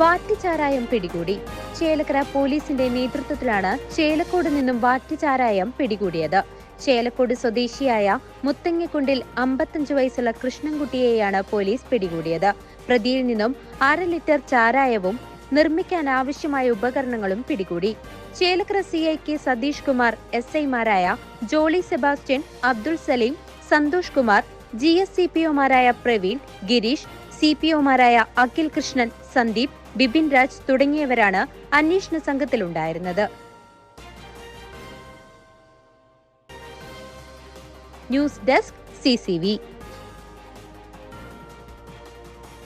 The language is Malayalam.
വാറ്റുചാരായം പിടികൂടി. ചേലക്കര പോലീസിന്റെ നേതൃത്വത്തിലാണ് ചേലക്കോട് നിന്നും വാറ്റുചാരായം പിടികൂടിയത്. ചേലക്കോട് സ്വദേശിയായ മുത്തങ്ങക്കുണ്ടിൽ അമ്പത്തഞ്ച് വയസ്സുള്ള കൃഷ്ണൻകുട്ടിയെയാണ് പോലീസ് പിടികൂടിയത്. പ്രതിയിൽ നിന്നും അര ലിറ്റർ ചാരായവും നിർമ്മിക്കാൻ ആവശ്യമായ ഉപകരണങ്ങളും പിടികൂടി. Chelakkara C I K Satheesh Kumar S ഐമാരായ Jolly Sebastian Abdul Saleem Santhosh Kumar G S C P ഒമാരായ Praveen Gireesh C P ഒമാരായ അഖിൽ കൃഷ്ണൻ സന്ദീപ് ബിപിൻ രാജ് തുടങ്ങിയവരാണ് അന്വേഷണ സംഘത്തിലുണ്ടായിരുന്നത്. News desk C